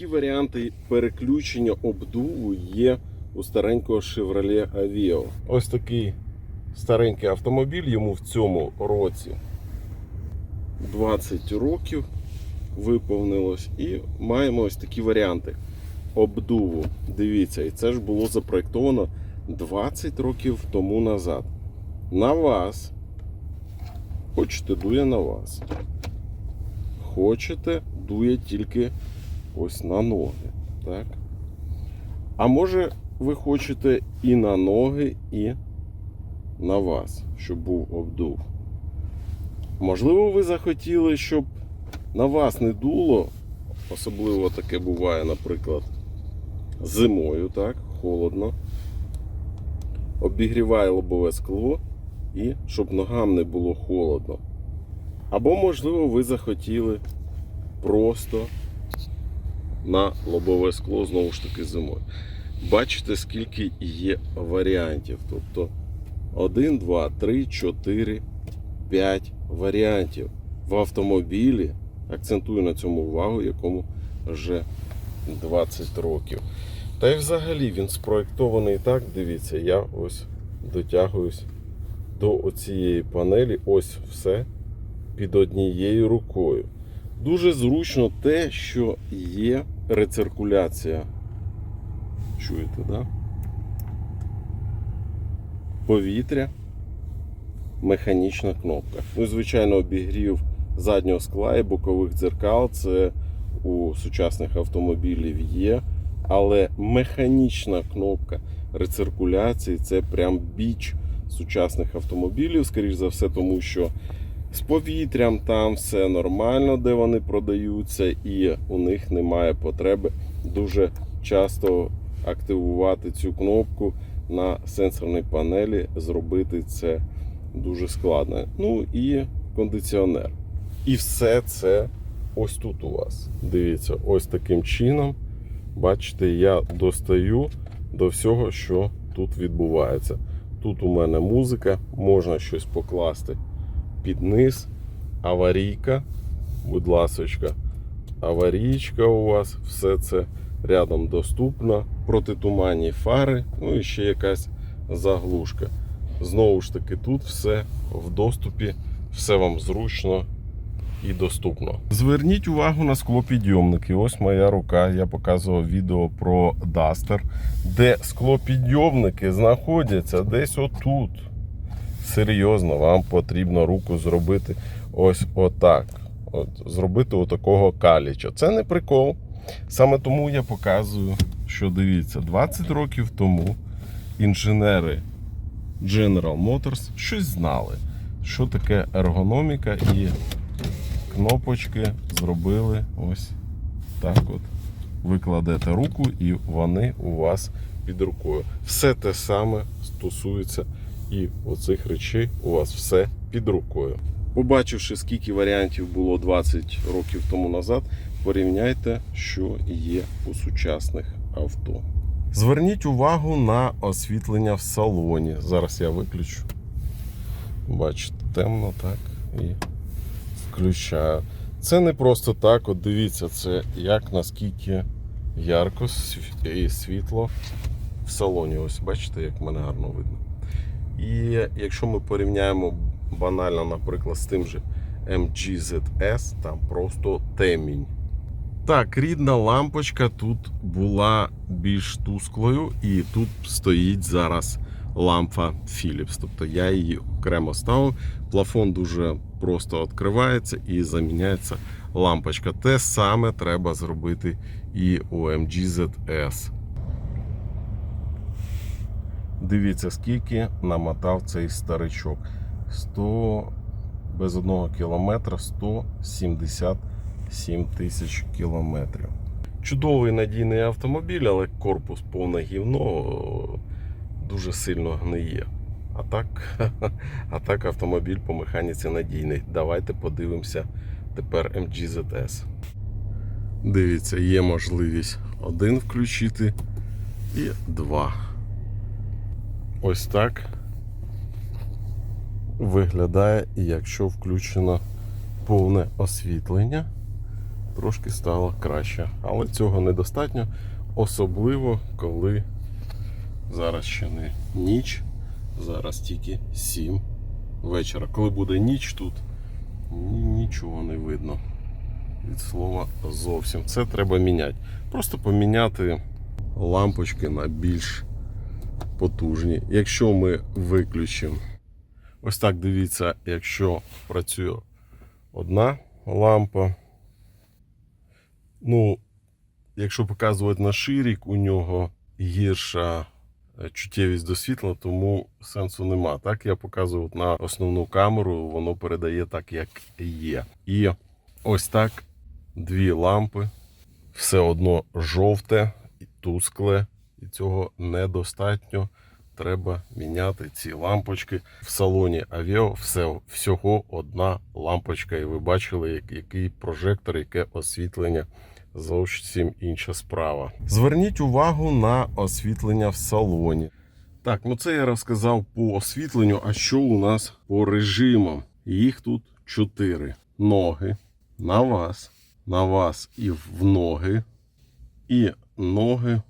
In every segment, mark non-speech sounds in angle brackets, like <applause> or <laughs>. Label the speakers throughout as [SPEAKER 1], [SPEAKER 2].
[SPEAKER 1] Які варіанти переключення обдуву є у старенького Chevrolet Aveo? Ось такий старенький автомобіль, йому в цьому році 20 років виповнилось. І маємо ось такі варіанти обдуву. Дивіться, і це ж було запроєктовано 20 років тому назад. На вас. Хочете, дує на вас. Хочете, дує тільки ось на ноги. Так? А може, ви хочете і на ноги, і на вас, щоб був обдув. Можливо, ви захотіли, щоб на вас не дуло. Особливо таке буває, наприклад, зимою, так, холодно. Обігріває лобове скло і щоб ногам не було холодно. Або, можливо, ви захотіли просто на лобове скло знову ж таки зимою. Бачите, скільки є варіантів. Тобто 1, 2, 3, 4, 5 варіантів в автомобілі. Акцентую на цьому увагу, якому вже 20 років. Та й взагалі він спроєктований так, дивіться, я ось дотягуюсь до оцієї панелі, ось все під однією рукою. Дуже зручно те, що є рециркуляція. Чуєте, так? Да? Повітря, механічна кнопка. Ну і звичайно, обігрів заднього скла і бокових дзеркал. Це у сучасних автомобілів є. Але механічна кнопка рециркуляції це прям біч сучасних автомобілів, скоріш за все, тому що з повітрям там все нормально, де вони продаються, і у них немає потреби дуже часто активувати цю кнопку на сенсорній панелі. Зробити це дуже складно. Ну і кондиціонер. І все це ось тут у вас. Дивіться, ось таким чином. Бачите, я достаю до всього, що тут відбувається. Тут у мене музика, можна щось покласти під низ. Аварійка, будь ласочка, аварійка у вас, все це рядом доступно. Протитуманні фари, ну і ще якась заглушка. Знову ж таки, тут все в доступі, все вам зручно і доступно. Зверніть увагу на склопідйомники. Ось моя рука. Я показував відео про Duster, де склопідйомники знаходяться десь отут. Серйозно, вам потрібно руку зробити ось отак. От, зробити отакого каліча. Це не прикол. Саме тому я показую, що дивіться, 20 років тому інженери General Motors щось знали, що таке ергономіка і кнопочки зробили ось так от. Ви кладете руку і вони у вас під рукою. Все те саме стосується і оцих речей у вас все під рукою. Побачивши, скільки варіантів було 20 років тому назад, порівняйте, що є у сучасних авто. Зверніть увагу на освітлення в салоні. Зараз я виключу. Бачите, темно так і включаю. Це не просто так, от дивіться, це як наскільки ярко і світло в салоні. Ось бачите, як мене гарно видно. І якщо ми порівняємо банально, наприклад, з тим же MGZS, там просто темінь. Так, рідна лампочка тут була більш тусклою, і тут стоїть зараз лампа Philips. Тобто я її окремо ставив. Плафон дуже просто відкривається і заміняється лампочка. Те саме треба зробити і у MGZS. Дивіться, скільки намотав цей старичок. 100 без одного кілометра 177 тисяч кілометрів. Чудовий надійний автомобіль, але корпус повне гівно дуже сильно гниє. А так, <laughs> а так автомобіль по механіці надійний. Давайте подивимося тепер MGZS. Дивіться, є можливість один включити і два. Ось так виглядає, якщо включено повне освітлення, трошки стало краще. Але цього недостатньо, особливо коли зараз ще не ніч, зараз тільки 7 вечора. Коли буде ніч тут, нічого не видно. Від слова зовсім. Це треба міняти. Просто поміняти лампочки на більш потужні. Якщо ми виключимо, ось так дивіться, якщо працює одна лампа. Ну, якщо показувати на ширік, у нього гірша е, чуттєвість до світла, тому сенсу нема. Так я показую на основну камеру, воно передає так, як є. І ось так дві лампи, все одно жовте тускле, і цього недостатньо. Треба міняти ці лампочки. В салоні Aveo все, всього одна лампочка, і ви бачили, який прожектор, яке освітлення. Зовсім інша справа. Зверніть увагу на освітлення в салоні. Так, ну це я розказав по освітленню. А що у нас по режимам? Їх тут чотири: ноги на вас, на вас і в ноги, і ноги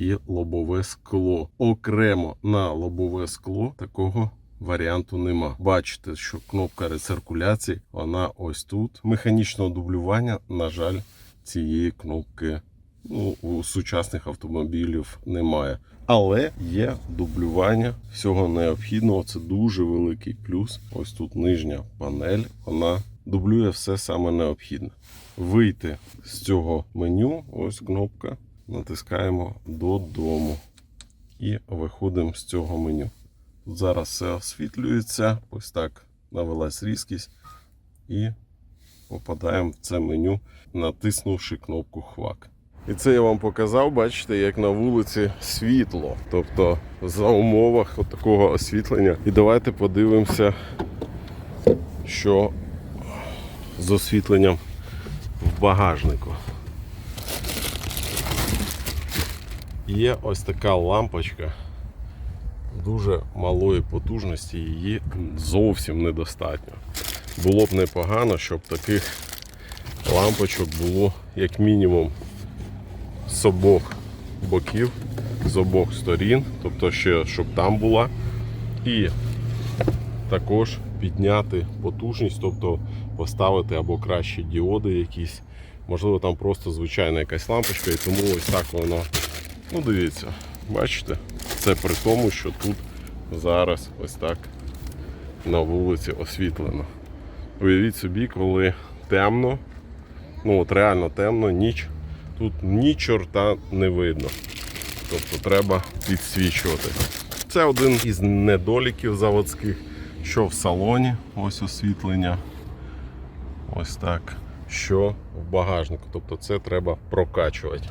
[SPEAKER 1] і лобове скло. Окремо на лобове скло такого варіанту нема. Бачите, що кнопка рециркуляції, вона ось тут. Механічного дублювання, на жаль, цієї кнопки ну, у сучасних автомобілів немає. Але є дублювання всього необхідного. Це дуже великий плюс. Ось тут нижня панель, вона дублює все саме необхідне. Вийти з цього меню, ось кнопка, натискаємо додому і виходимо з цього меню. Тут зараз все освітлюється, ось так навелась різкість і попадаємо в це меню, натиснувши кнопку хвак. І це я вам показав, бачите, як на вулиці світло. Тобто за умовах такого освітлення. І давайте подивимося, що з освітленням в багажнику. Є ось така лампочка дуже малої потужності, її зовсім недостатньо. Було б непогано, щоб таких лампочок було як мінімум з обох боків, з обох сторін, тобто ще щоб там була. І також підняти потужність, тобто поставити або краще діоди якісь. Можливо, там просто звичайна якась лампочка, і тому ось так воно. Ну, дивіться, бачите? Це при тому, що тут зараз ось так на вулиці освітлено. Уявіть собі, коли темно, ну от реально темно, ніч, тут ні чорта не видно. Тобто треба підсвічувати. Це один із недоліків заводських, що в салоні, ось освітлення. Ось так. Що в багажнику. Тобто це треба прокачувати.